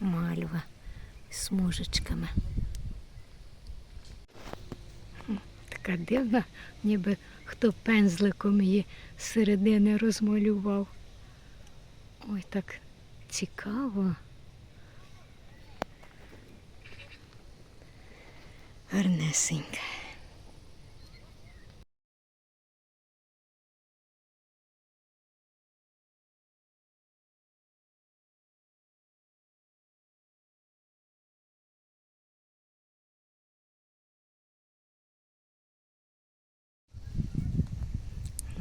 мальва з смужечками. Така дивна, ніби хто пензликом її середини розмалював. Ой, так цікаво. Гарнесенька.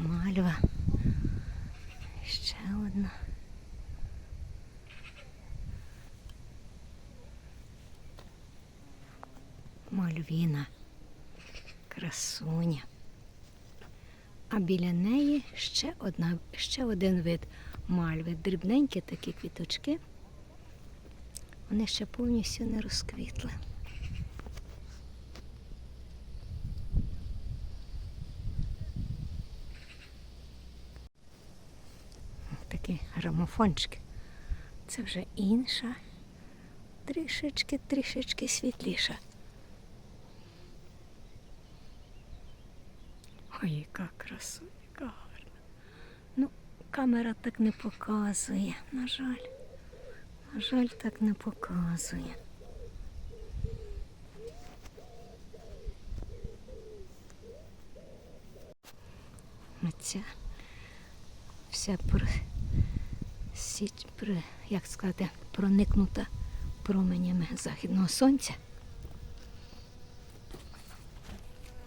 Мальва. Ще одна. Мальвіна. Красуня. А біля неї ще, одна, ще один вид мальви. Дрібненькі такі квіточки. Вони ще повністю не розквітли. Такі грамофончики. Це вже інша, трішечки, трішечки світліша. Ой, яка краса, яка гарна. Ну, камера так не показує, на жаль. На жаль, так не показує. Оця вся сіть, про, як сказати, проникнута променями західного сонця.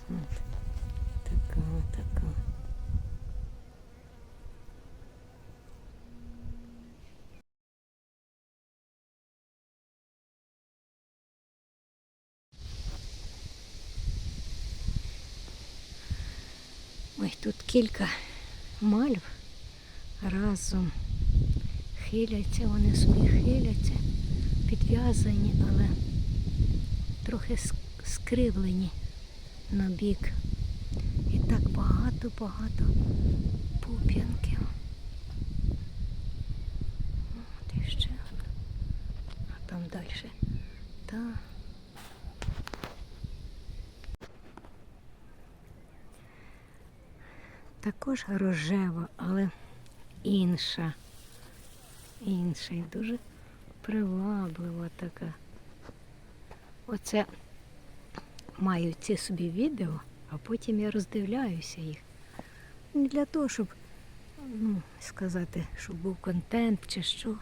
От. Така, така. Ой, тут кілька мальв разом хиляться, вони собі хиляться, підв'язані, але трохи скривлені на бік. І так багато-багато пуп'янків. От і ще. А там далі. Та. Також рожева, але інша. Інша і дуже приваблива така. Оце маю ці собі відео, а потім я роздивляюся їх. Не для того, щоб ну, сказати, щоб був контент чи що.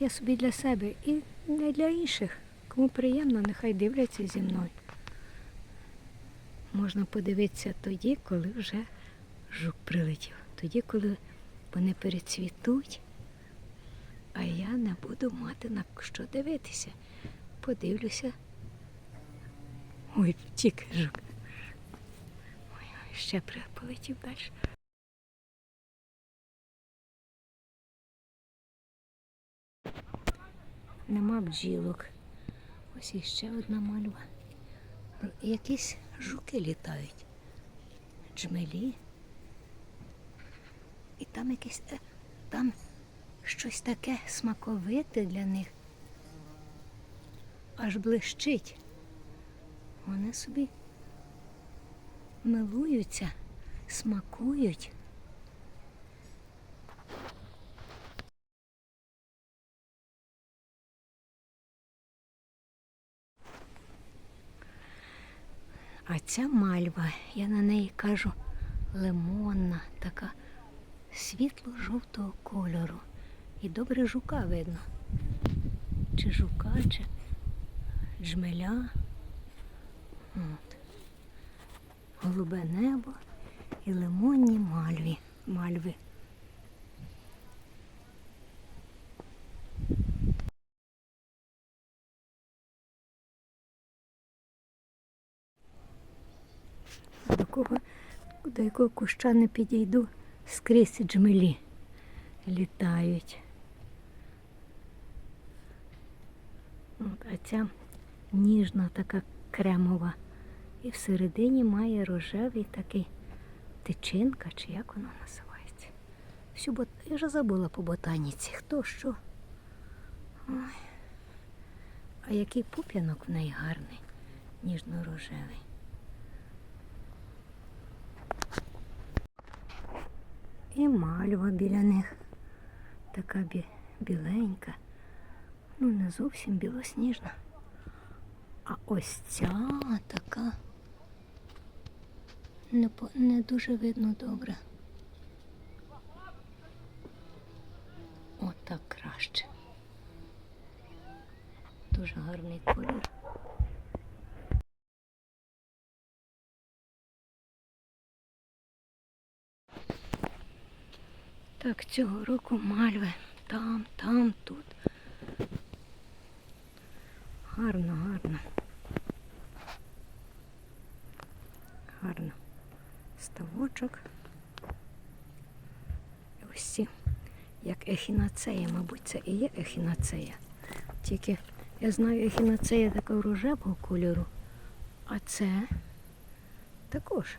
Я собі для себе і не для інших. Кому приємно, нехай дивляться зі мною. Можна подивитися тоді, коли вже жук прилетів. Тоді, коли вони перецвітуть, а я не буду мати на що дивитися. Подивлюся. Ой, тільки жук. Ой, ой, ще полетів далі. Нема бджілок. Ось іще одна мальва. Якісь жуки літають. Джмелі. І там якесь е, там щось таке смаковите для них. Аж блищить. Вони собі милуються, смакують. А ця мальва, я на неї кажу лимонна, така світло-жовтого кольору. І добре жука видно. Чи жука, чи джмеля. От. Голубе небо і лимонні мальві. мальви. До кого, до якого куща не підійду, скрізь джмелі літають. А ця ніжна така кремова. І всередині має рожевий такий тичинка, чи як вона називається. Всю бот... Я вже забула по ботаніці. Хто що? Ой. А який пуп'янок в неї гарний, ніжно-рожевий. І мальва біля них. Така бі- біленька. Ну, не зовсім білосніжна. А ось ця така не, не дуже видно добре. Отак краще. Дуже гарний колір. Так, цього року мальви там, там, тут. Гарно, гарно. Гарно. Ставочок. Ось ці, як ехінацея, мабуть, це і є ехінацея. Тільки я знаю, ехінацея такого рожевого кольору, а це також